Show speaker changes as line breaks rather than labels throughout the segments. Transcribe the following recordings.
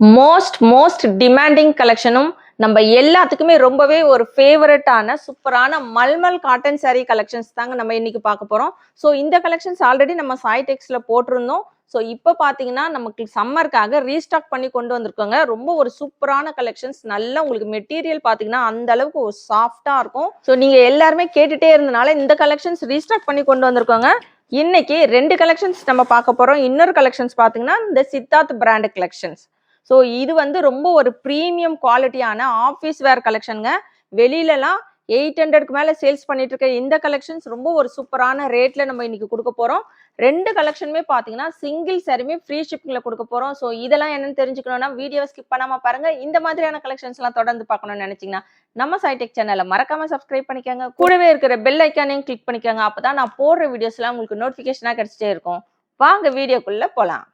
Most most demanding கலெக்ஷனும் நம்ம எல்லாத்துக்குமே ரொம்பவே ஒரு ஃபேவரட்டான சூப்பரான மல்மல் காட்டன் saree கலெக்ஷன்ஸ் தாங்க நம்ம இன்னைக்கு பார்க்க போறோம். ஸோ இந்த கலெக்ஷன்ஸ் ஆல்ரெடி நம்ம சாய் சாய்டெக்ஸ்ல போட்டிருந்தோம். ஸோ இப்போ பார்த்தீங்கன்னா நமக்கு சம்மருக்காக ரீஸ்டாக் பண்ணி கொண்டு வந்திருக்கோங்க. ரொம்ப ஒரு சூப்பரான கலெக்ஷன்ஸ் நல்லா உங்களுக்கு மெட்டீரியல் பார்த்தீங்கன்னா அந்த அளவுக்கு ஒரு சாஃப்டாக இருக்கும். ஸோ நீங்கள் எல்லாருமே கேட்டுட்டே இருந்தனால இந்த கலெக்ஷன்ஸ் ரீஸ்டாக் பண்ணி கொண்டு வந்திருக்கோங்க. இன்னைக்கு ரெண்டு கலெக்ஷன்ஸ் நம்ம பார்க்க போகிறோம் இன்னொரு கலெக்ஷன்ஸ் பார்த்தீங்கன்னா இந்த சித்தார்த் பிராண்ட் கலெக்ஷன்ஸ் ஸோ இது வந்து ரொம்ப ஒரு ப்ரீமியம் குவாலிட்டியான ஆஃபீஸ் வேர் கலெக்ஷனுங்க வெளியிலலாம் எயிட் ஹண்ட்ரட்க்கு மேலே சேல்ஸ் பண்ணிட்டு இருக்க இந்த கலெக்ஷன்ஸ் ரொம்ப ஒரு சூப்பரான ரேட்ல நம்ம இன்னைக்கு கொடுக்க போறோம். ரெண்டு கலெக்ஷனுமே பார்த்தீங்கன்னா சிங்கிள் சாரியுமே ஃப்ரீ ஷிப்பிங்ல கொடுக்க போறோம். ஸோ இதெல்லாம் என்னன்னு தெரிஞ்சுக்கணும்னா வீடியோ ஸ்கிப் பண்ணாம பாருங்க. இந்த மாதிரியான கலெக்ஷன்ஸ்லாம் தொடர்ந்து பார்க்கணும்னு நினைச்சீங்கன்னா நம்ம சைடெக் சேனலை மறக்காம சப்ஸ்கிரைப் பண்ணிக்கோங்க. கூடவே இருக்கிற பெல் ஐக்கானையும் கிளிக் பண்ணிக்கோங்க. அப்பதான் நான் போடுற வீடியோஸ்லாம் உங்களுக்கு நோட்டிஃபிகேஷனாக கிடைச்சிட்டே இருக்கும். வாங்க வீடியோக்குள்ள போகலாம்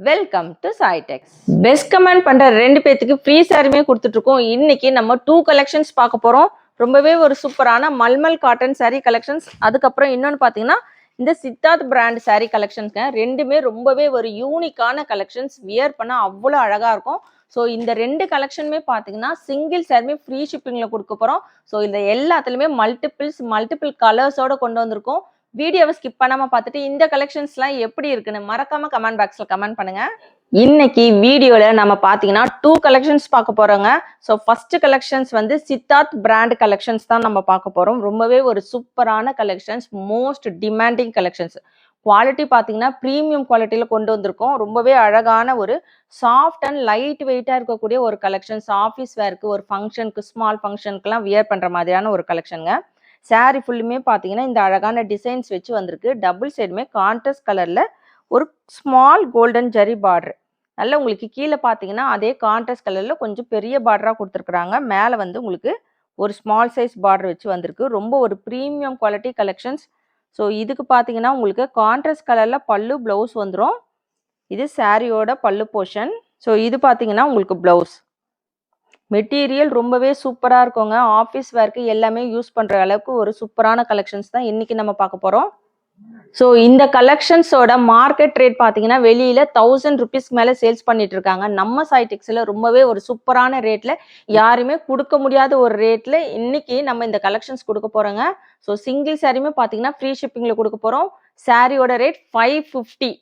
வெல்கம் டு சாய்டெக்ஸ் பெஸ்ட் கமெண்ட் பண்ற ரெண்டு பேத்துக்கு ஃப்ரீ சாரியுமே கொடுத்துட்டு இருக்கோம் இன்னைக்கு நம்ம டூ கலெக்ஷன்ஸ் பார்க்க போறோம். ரொம்பவே ஒரு சூப்பரான மல்மல் காட்டன் saree கலெக்ஷன்ஸ் அதுக்கப்புறம் இன்னொன்று பார்த்தீங்கன்னா இந்த சித்தார்த் பிராண்ட் saree கலெக்ஷன்ஸ்ங்க ரெண்டுமே ரொம்பவே ஒரு யூனிக்கான கலெக்ஷன்ஸ் வியர் பண்ண அவ்வளோ அழகா இருக்கும். ஸோ இந்த ரெண்டு கலெக்ஷனுமே பார்த்தீங்கன்னா சிங்கிள் சாரியுமே ஃப்ரீ ஷிப்பிங்கில் கொடுக்க போகிறோம் ஸோ இந்த எல்லாத்துலேயுமே மல்டிபிள்ஸ் மல்டிபிள் கலர்ஸோட கொண்டு வந்திருக்கோம். வீடியோவை ஸ்கிப் பண்ணாம பார்த்துட்டு இந்த கலெக்ஷன்ஸ்லாம் எப்படி இருக்குன்னு மறக்காம கமெண்ட் பாக்ஸ்ல கமெண்ட் பண்ணுங்க. இன்னைக்கு வீடியோல நம்ம பாத்தீங்கன்னா டூ கலெக்ஷன்ஸ் பார்க்க போறோங்க. ஸோ ஃபர்ஸ்ட் கலெக்ஷன்ஸ் வந்து சித்தார்த் பிராண்ட் கலெக்ஷன்ஸ் தான் நம்ம பார்க்க போறோம். ரொம்பவே ஒரு சூப்பரான collections most demanding collections quality பார்த்தீங்கன்னா ப்ரீமியம் குவாலிட்டியில் கொண்டு வந்திருக்கோம். ரொம்பவே அழகான ஒரு சாஃப்ட் அண்ட் லைட் வெயிட்டாக இருக்கக்கூடிய ஒரு கலெக்ஷன்ஸ் ஆஃபீஸ் வேர்க்கு ஒரு ஃபங்க்ஷனுக்கு ஸ்மால் ஃபங்க்ஷனுக்குலாம் வியர் பண்ணுற மாதிரியான ஒரு கலெக்ஷனுங்க saree ஃபுல்லுமே பார்த்தீங்கன்னா இந்த அழகான டிசைன்ஸ் வச்சு வந்திருக்கு. டபுள் சைடுமே கான்ட்ரஸ்ட் கலரில் ஒரு ஸ்மால் கோல்டன் ஜரி பார்டர் நல்ல உங்களுக்கு கீழே பார்த்தீங்கன்னா அதே கான்ட்ராஸ்ட் கலரில் கொஞ்சம் பெரிய பார்டராக கொடுத்துருக்குறாங்க. மேலே வந்து உங்களுக்கு ஒரு ஸ்மால் சைஸ் பார்டர் வச்சு வந்திருக்கு. ரொம்ப ஒரு ப்ரீமியம் குவாலிட்டி கலெக்ஷன்ஸ் ஸோ இதுக்கு பார்த்தீங்கன்னா உங்களுக்கு கான்ட்ராஸ்ட் கலரில் பல்லு ப்ளவுஸ் வந்துடும் இது சாரியோட பல்லு போர்ஷன் ஸோ இது பார்த்தீங்கன்னா உங்களுக்கு ப்ளவுஸ் மெட்டீரியல் ரொம்பவே சூப்பராக இருக்குங்க. ஆஃபீஸ் வேர்க்கு எல்லாமே யூஸ் பண்ணுற அளவுக்கு ஒரு சூப்பரான கலெக்ஷன்ஸ் தான் இன்றைக்கி நம்ம பார்க்க போகிறோம் ஸோ இந்த கலெக்ஷன்ஸோட மார்க்கெட் ரேட் பார்த்தீங்கன்னா வெளியில் தௌசண்ட் ருபீஸ்க்கு மேலே சேல்ஸ் பண்ணிட்டு இருக்காங்க. நம்ம சைடெக்ஸில் ரொம்பவே ஒரு சூப்பரான ரேட்டில் யாருமே கொடுக்க முடியாத ஒரு ரேட்டில் இன்னைக்கு நம்ம இந்த கலெக்ஷன்ஸ் கொடுக்க போகிறோங்க ஸோ சிங்கிள் சாரியுமே பார்த்தீங்கன்னா ஃப்ரீ ஷிப்பிங்கில் கொடுக்க போகிறோம் சாரியோட ரேட் ஃபைவ் ஃபிஃப்டி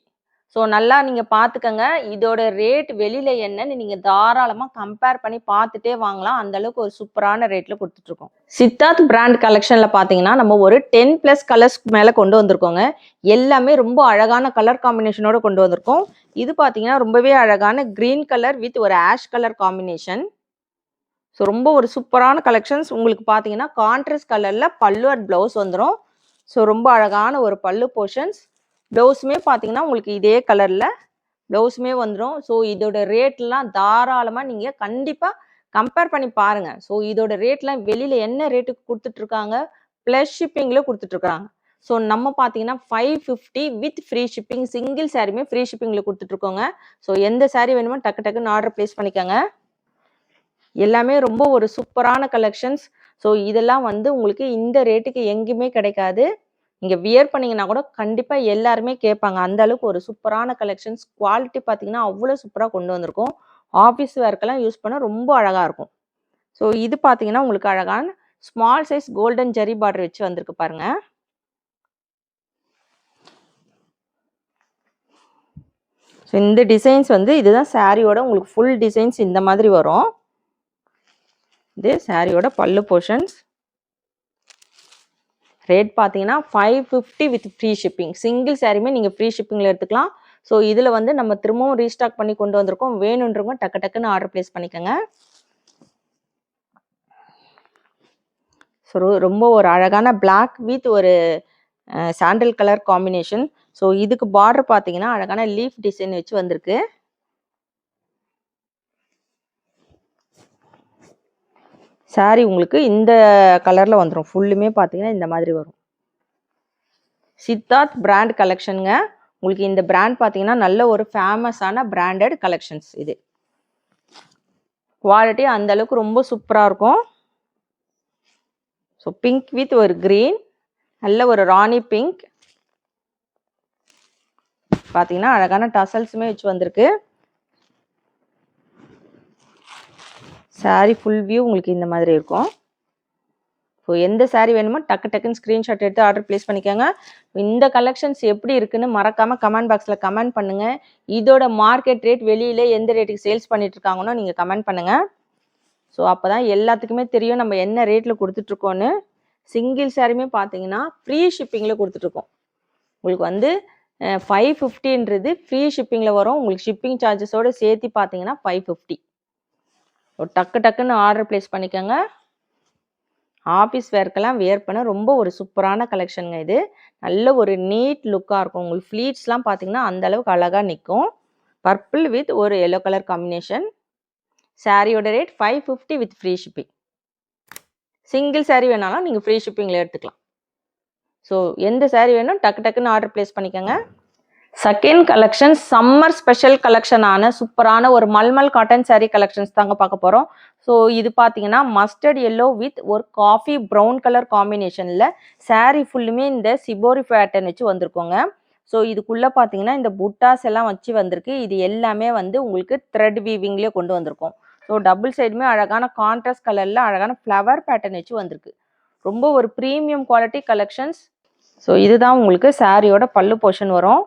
ஸோ நல்லா நீங்கள் பார்த்துக்கங்க இதோட ரேட் வெளியில் என்னன்னு நீங்கள் தாராளமாக கம்பேர் பண்ணி பார்த்துட்டே வாங்கலாம். அந்த அளவுக்கு ஒரு சூப்பரான ரேட்டில் கொடுத்துட்ருக்கோம். சித்தார்த் பிராண்ட் கலெக்ஷனில் பார்த்தீங்கன்னா நம்ம ஒரு டென் ப்ளஸ் கலர்ஸ் மேலே கொண்டு வந்திருக்கோங்க. எல்லாமே ரொம்ப அழகான கலர் காம்பினேஷனோட கொண்டு வந்திருக்கோம். இது பார்த்தீங்கன்னா ரொம்பவே அழகான க்ரீன் கலர் வித் ஒரு ஆஷ் கலர் காம்பினேஷன் ஸோ ரொம்ப ஒரு சூப்பரான கலெக்ஷன்ஸ் உங்களுக்கு பார்த்தீங்கன்னா கான்ட்ராஸ்ட் கலரில் பல்லு அண்ட் ப்ளவுஸ் வந்துடும் ஸோ ரொம்ப அழகான ஒரு பல்லு போர்ஷன்ஸ் ப்ளவுஸுமே பார்த்தீங்கன்னா உங்களுக்கு இதே கலரில் ப்ளவுஸுமே வந்துடும் ஸோ இதோட ரேட்லாம் தாராளமாக நீங்கள் கண்டிப்பாக கம்பேர் பண்ணி பாருங்கள் ஸோ இதோட ரேட்லாம் வெளியில் என்ன ரேட்டுக்கு கொடுத்துட்ருக்காங்க? ப்ளஸ் ஷிப்பிங்கில் கொடுத்துட்ருக்காங்க. ஸோ நம்ம பார்த்தீங்கன்னா five fifty with free shipping single சாரியுமே ஃப்ரீ ஷிப்பிங்கில் கொடுத்துட்ருக்கோங்க. ஸோ எந்த சாரீ வேணுமோ டக்கு டக்குன்னு ஆர்டர் ப்ளேஸ் பண்ணிக்கோங்க. எல்லாமே ரொம்ப ஒரு சூப்பரான கலெக்ஷன்ஸ் ஸோ இதெல்லாம் வந்து உங்களுக்கு இந்த ரேட்டுக்கு எங்கேயுமே கிடைக்காது. நீங்கள் வியர் பண்ணீங்கன்னா கூட கண்டிப்பாக எல்லாருமே கேட்பாங்க. அந்த அளவுக்கு ஒரு சூப்பரான கலெக்ஷன்ஸ் குவாலிட்டி பார்த்தீங்கன்னா அவ்வளோ சூப்பராக கொண்டு வந்திருக்கும். ஆஃபீஸ் வேர்க்கெல்லாம் யூஸ் பண்ண ரொம்ப அழகாக இருக்கும். ஸோ இது பார்த்தீங்கன்னா உங்களுக்கு அழகான small size golden zari border வச்சு வந்திருக்கு பாருங்க. ஸோ இந்த டிசைன்ஸ் வந்து இதுதான் சாரியோட உங்களுக்கு ஃபுல் டிசைன்ஸ் இந்த மாதிரி வரும். இது சாரியோட பல்லு போர்ஷன்ஸ் ரேட் பார்த்தீங்கன்னா five fifty with free shipping single சாரியுமே நீங்கள் ஃப்ரீ ஷிப்பிங்கில் எடுத்துக்கலாம். ஸோ இதில் வந்து நம்ம திரும்பவும் ரீஸ்டாக் பண்ணி கொண்டு வந்திருக்கோம். வேணுன்றவங்க டக்கு டக்குன்னு ஆர்டர் ப்ளேஸ் பண்ணிக்கோங்க. ஸோ ரொம்ப ஒரு அழகான பிளாக் வித் ஒரு சாண்டல் கலர் காம்பினேஷன் ஸோ இதுக்கு பார்டர் பார்த்தீங்கன்னா அழகான லீஃப் டிசைன் வச்சு வந்திருக்கு. சாரி உங்களுக்கு இந்த கலரில் வந்துடும் ஃபுல்லுமே பார்த்தீங்கன்னா இந்த மாதிரி வரும். சித்தார்த் பிராண்ட் கலெக்ஷனுங்க உங்களுக்கு இந்த பிராண்ட் பார்த்தீங்கன்னா நல்ல ஒரு ஃபேமஸான பிராண்டட் கலெக்ஷன்ஸ் இது. குவாலிட்டி அந்த அளவுக்கு ரொம்ப சூப்பராக இருக்கும். ஸோ பிங்க் வித் ஒரு க்ரீன் நல்ல ஒரு ராணி பிங்க் பார்த்தீங்கன்னா அழகான டசல்ஸுமே வச்சு வந்திருக்கு. Saree ஃபுல் வியூ உங்களுக்கு இந்த மாதிரி இருக்கும். ஸோ எந்த சாரீ வேணுமோ டக்கு டக்குன்னு ஸ்க்ரீன்ஷாட் எடுத்து ஆர்டர் ப்ளேஸ் பண்ணிக்கோங்க. இந்த கலெக்ஷன்ஸ் எப்படி இருக்குன்னு மறக்காமல் கமெண்ட் பாக்ஸில் கமெண்ட் பண்ணுங்க. இதோட மார்க்கெட் ரேட் வெளியில் எந்த ரேட்டுக்கு சேல்ஸ் பண்ணிட்டு இருக்காங்கன்னு நீங்கள் கமெண்ட் பண்ணுங்க. ஸோ அப்போ தான் எல்லாத்துக்குமே தெரியும் நம்ம என்ன ரேட்டில் கொடுத்துட்ருக்கோன்னு சிங்கிள் சாரியுமே பார்த்தீங்கன்னா ஃப்ரீ ஷிப்பிங்கில் கொடுத்துட்ருக்கோம் உங்களுக்கு வந்து ஃபைவ் ஃபிஃப்டின்றது ஃப்ரீ ஷிப்பிங்கில் வரும். உங்களுக்கு ஷிப்பிங் சார்ஜஸோடு சேர்த்து பார்த்தீங்கன்னா ஃபைவ் ஃபிஃப்டி டக்கு டக்குன்னு ஆர்டர் ப்ளேஸ் பண்ணிக்கோங்க. ஆஃபீஸ் வேர்க்கெல்லாம் வேர் பண்ண ரொம்ப ஒரு சூப்பரான கலெக்ஷனுங்க இது. நல்ல ஒரு நீட் லுக்காக இருக்கும். உங்களுக்கு ஃப்ளீட்ஸ்லாம் பார்த்தீங்கன்னா அந்த அளவுக்கு அழகாக நிற்கும் பர்பிள் வித் ஒரு எல்லோ கலர் காம்பினேஷன் சாரியோட rate five fifty with free shipping single sari வேணாலும் நீங்கள் ஃப்ரீ ஷிப்பிங்கில் எடுத்துக்கலாம். ஸோ எந்த சாரீ வேணும்? டக்கு டக்குன்னு ஆர்டர் ப்ளேஸ் பண்ணிக்கோங்க. செகண்ட் கலெக்ஷன் சம்மர் ஸ்பெஷல் கலெக்ஷனான சூப்பரான ஒரு மல்மல் காட்டன் saree கலெக்ஷன்ஸ் தாங்க பார்க்க போகிறோம் ஸோ இது பார்த்தீங்கன்னா மஸ்டர்ட் எல்லோ வித் ஒரு காஃபி ப்ரௌன் கலர் காம்பினேஷனில் சாரீ ஃபுல்லுமே இந்த சிபோரி பேட்டர்ன் வச்சு வந்திருக்கோங்க. ஸோ இதுக்குள்ளே பார்த்தீங்கன்னா இந்த புட்டாஸ் எல்லாம் வச்சு வந்திருக்கு. இது எல்லாமே வந்து உங்களுக்கு த்ரெட் வீவிங்லேயே கொண்டு வந்திருக்கோம். ஸோ டபுள் சைடுமே அழகான கான்ட்ராஸ்ட் கலரில் அழகான ஃப்ளவர் பேட்டர்ன் வச்சு வந்திருக்கு. ரொம்ப ஒரு ப்ரீமியம் குவாலிட்டி கலெக்ஷன்ஸ் ஸோ இதுதான் உங்களுக்கு சாரியோட பல்லு போர்ஷன் வரும்.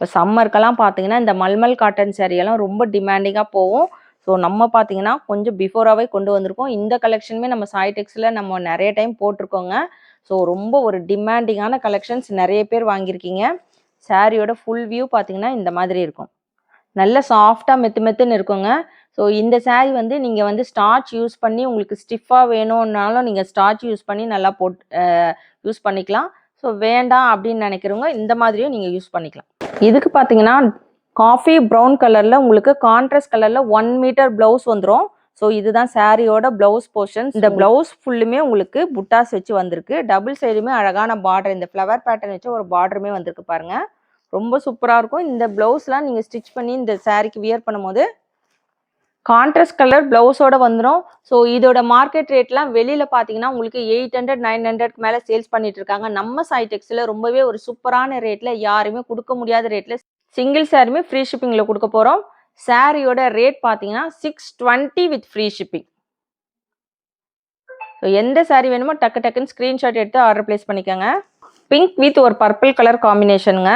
இப்போ சம்மருக்கெல்லாம் பார்த்தீங்கன்னா இந்த மல்மல் காட்டன் எல்லாம் ரொம்ப டிமாண்டிங்காக போகும். ஸோ நம்ம பார்த்தீங்கன்னா கொஞ்சம் பிஃபோராகவே கொண்டு வந்திருக்கோம். இந்த கலெக்ஷனுமே நம்ம சாய்டெக்ஸில் நம்ம நிறைய டைம் போட்டிருக்கோங்க. ஸோ ரொம்ப ஒரு டிமாண்டிங்கான கலெக்ஷன்ஸ் நிறைய பேர் வாங்கியிருக்கீங்க. சாரியோட ஃபுல் வியூ பார்த்தீங்கன்னா இந்த மாதிரி இருக்கும். நல்ல சாஃப்டாக மெத்து மெத்துன்னு இருக்குங்க. ஸோ இந்த saree வந்து நீங்கள் வந்து ஸ்டார்ச் யூஸ் பண்ணி உங்களுக்கு ஸ்டிஃபாக வேணும்னாலும் நீங்கள் ஸ்டார்ச் யூஸ் பண்ணி நல்லா போட் யூஸ் பண்ணிக்கலாம். ஸோ வேண்டாம் அப்படின்னு நினைக்கிறவங்க இந்த மாதிரியும் நீங்கள் யூஸ் பண்ணிக்கலாம். இதுக்கு பார்த்தீங்கன்னா காஃபி ப்ரௌன் கலரில் உங்களுக்கு கான்ட்ராஸ்ட் கலரில் ஒன் மீட்டர் ப்ளவுஸ் வந்துடும் ஸோ இதுதான் சாரியோட ப்ளவுஸ் போர்ஷன் இந்த ப்ளவுஸ் ஃபுல்லுமே உங்களுக்கு புட்டாஸ் வச்சு வந்திருக்கு. டபுள் சைடுமே அழகான பார்டர் இந்த ஃப்ளவர் பேட்டர்ன் வச்சு ஒரு பார்டருமே வந்திருக்கு பாருங்க. ரொம்ப சூப்பராக இருக்கும். இந்த ப்ளவுஸ்லாம் நீங்கள் ஸ்டிச் பண்ணி இந்த சாரிக்கு வியர் பண்ணும்போது கான்ட்ராஸ்ட் கலர் ப்ளவுஸோட வந்துடும் ஸோ இதோட மார்க்கெட் ரேட்லாம் வெளியில் பார்த்தீங்கன்னா உங்களுக்கு எயிட் ஹண்ட்ரட் நைன் ஹண்ட்ரட்க்கு மேலே சேல்ஸ் பண்ணிட்டு இருக்காங்க. நம்ம சைடெக்ஸில் ரொம்பவே ஒரு சூப்பரான ரேட்டில் யாருமே கொடுக்க முடியாத ரேட்டில் சிங்கிள் சாரியுமே ஃப்ரீ ஷிப்பிங்கில் கொடுக்க போகிறோம் சாரியோட ரேட் பார்த்தீங்கன்னா six twenty with free shipping so எந்த சாரி வேணுமோ டக்கு டக்குன்னு ஸ்க்ரீன்ஷாட் எடுத்து ஆர்டர் ப்ளேஸ் பண்ணிக்கோங்க. பிங்க் வித் ஒரு பர்பிள் கலர் காம்பினேஷனுங்க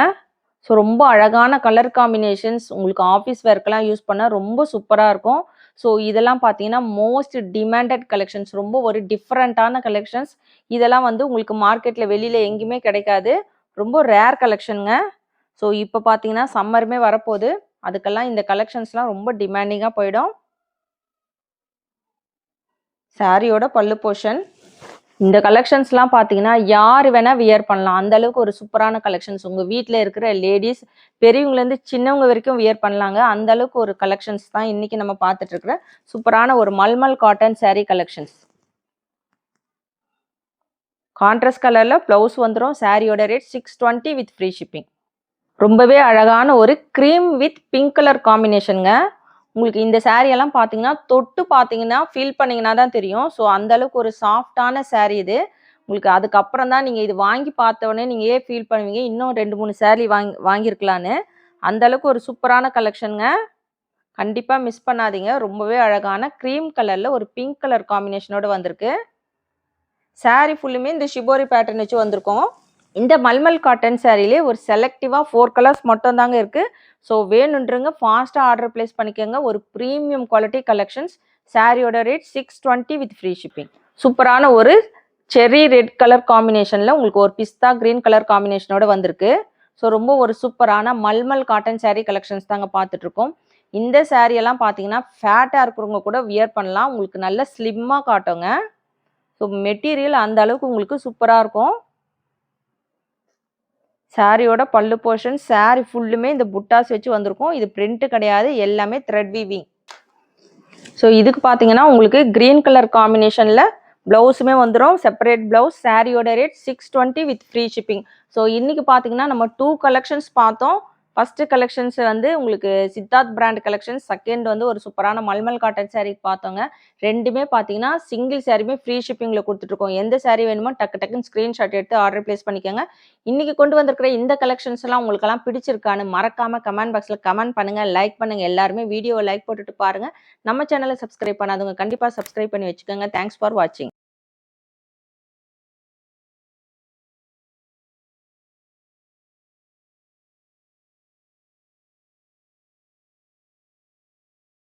ஸோ ரொம்ப அழகான கலர் காம்பினேஷன்ஸ் உங்களுக்கு ஆஃபீஸ் ஒர்க்கெலாம் யூஸ் பண்ணால் ரொம்ப சூப்பராக இருக்கும். ஸோ இதெல்லாம் பார்த்தீங்கன்னா மோஸ்ட் டிமாண்டட் கலெக்ஷன்ஸ் ரொம்ப ஒரு டிஃப்ரெண்ட்டான கலெக்ஷன்ஸ் இதெல்லாம் வந்து உங்களுக்கு மார்க்கெட்டில் வெளியில் எங்கேயுமே கிடைக்காது. ரொம்ப ரேர் கலெக்ஷனுங்க ஸோ இப்போ பார்த்தீங்கன்னா சம்மருமே வரப்போகுது. அதுக்கெல்லாம் இந்த கலெக்ஷன்ஸ்லாம் ரொம்ப டிமாண்டிங்காக போயிடும். சாரியோட பல்லு போர்ஷன் இந்த கலெக்ஷன்ஸ்லாம் பார்த்தீங்கன்னா யார் வேணால் வியர் பண்ணலாம். அந்த அளவுக்கு ஒரு சூப்பரான கலெக்ஷன்ஸ் உங்கள் வீட்டில் இருக்கிற லேடிஸ் பெரியவங்கலேருந்து சின்னவங்க வரைக்கும் வியர் பண்ணலாங்க. அந்த அளவுக்கு ஒரு கலெக்ஷன்ஸ் தான் இன்னைக்கு நம்ம பார்த்துட்டு இருக்கிற சூப்பரான ஒரு mulmul cotton saree collections contrast கலரில் ப்ளவுஸ் வந்துடும் சாரியோட rate six twenty with free shipping ரொம்பவே அழகான ஒரு க்ரீம் வித் பிங்க் கலர் காம்பினேஷனுங்க உங்களுக்கு இந்த saree எல்லாம் பார்த்தீங்கன்னா தொட்டு பார்த்தீங்கன்னா ஃபீல் பண்ணீங்கன்னா தான் தெரியும். ஸோ அந்த அளவுக்கு ஒரு சாஃப்டான saree இது. உங்களுக்கு அதுக்கப்புறம் தான் நீங்கள் இது வாங்கி பார்த்தோடனே நீங்கள் ஏன் ஃபீல் பண்ணுவீங்க? இன்னும் ரெண்டு மூணு சேரீ வாங்கி வாங்கியிருக்கலான்னு. அந்தளவுக்கு ஒரு சூப்பரான கலெக்ஷனுங்க கண்டிப்பாக மிஸ் பண்ணாதீங்க. ரொம்பவே அழகான க்ரீம் கலரில் ஒரு பிங்க் கலர் காம்பினேஷனோடு வந்திருக்கு. Saree ஃபுல்லுமே இந்த ஷிபோரி பேட்டர்ன் வச்சு வந்திருக்கோம். இந்த மல்மல் காட்டன் சாரிலே ஒரு செலக்டிவாக ஃபோர் கலர்ஸ் மட்டும் தாங்க இருக்குது ஸோ வேணுன்றங்க ஃபாஸ்ட்டாக ஆர்டர் ப்ளேஸ் பண்ணிக்கோங்க. ஒரு ப்ரீமியம் குவாலிட்டி கலெக்ஷன்ஸ் சாரியோட rate six twenty with free shipping சூப்பரான ஒரு செரி ரெட் கலர் காம்பினேஷனில் உங்களுக்கு ஒரு பிஸ்தா கிரீன் கலர் காம்பினேஷனோட வந்திருக்கு. ஸோ ரொம்ப ஒரு சூப்பரான மல்மல் காட்டன் சாரீ கலெக்ஷன்ஸ் தாங்க பார்த்துட்ருக்கோம். இந்த சாரியெல்லாம் பார்த்தீங்கன்னா ஃபேட்டாக இருக்கிறவங்க கூட வியர் பண்ணலாம். உங்களுக்கு நல்ல ஸ்லிம்மாக காட்டுங்க. ஸோ மெட்டீரியல் அந்த அளவுக்கு உங்களுக்கு சூப்பராக இருக்கும். சாரியோட பல்லு போர்ஷன் சாரி ஃபுல்லுமே இந்த புட்டாஸ் வச்சு வந்திருக்கும். இது பிரிண்ட்டு கிடையாது எல்லாமே த்ரெட் வீவிங் ஸோ இதுக்கு பார்த்தீங்கன்னா உங்களுக்கு க்ரீன் கலர் காம்பினேஷனில் ப்ளவுஸுமே வந்துடும் செப்பரேட் ப்ளவுஸ் சாரியோட rate six twenty with free shipping so இன்றைக்கி பார்த்தீங்கன்னா நம்ம டூ கலெக்ஷன்ஸ் பார்த்தோம். ஃபஸ்ட்டு கலெக்ஷன்ஸ் வந்து உங்களுக்கு சித்தார்த் பிராண்ட் கலெக்ஷன் செகண்ட் வந்து ஒரு சூப்பரான மல்மல் காட்டன் சாரீ பார்த்தோங்க. ரெண்டுமே பார்த்தீங்கன்னா சிங்கிள் சாரீமே ஃப்ரீ ஷிப்பிங்கில் கொடுத்துட்ருக்கோம் எந்த சாரீ வேணுமோ டக்கு டக்குன்னு ஸ்க்ரீன்ஷாட் எடுத்து ஆர்டர் பிளேஸ் பண்ணிக்கோங்க. இன்றைக்கி கொண்டு வந்திருக்கிற இந்த கலெக்ஷன்ஸ் எல்லாம் உங்களுக்கெல்லாம் பிடிச்சிருக்கான்னு மறக்காமல் கமெண்ட் பாக்ஸில் கமெண்ட் பண்ணுங்கள் லைக் பண்ணுங்கள் எல்லாருமே வீடியோவை லைக் போட்டுட்டு பாருங்க. நம்ம சேனலை சப்ஸ்கிரைப் பண்ணாதவங்க கண்டிப்பாக சப்ஸ்கிரைப் பண்ணி வச்சுக்கோங்க. தேங்க்ஸ் ஃபார் வாட்சிங்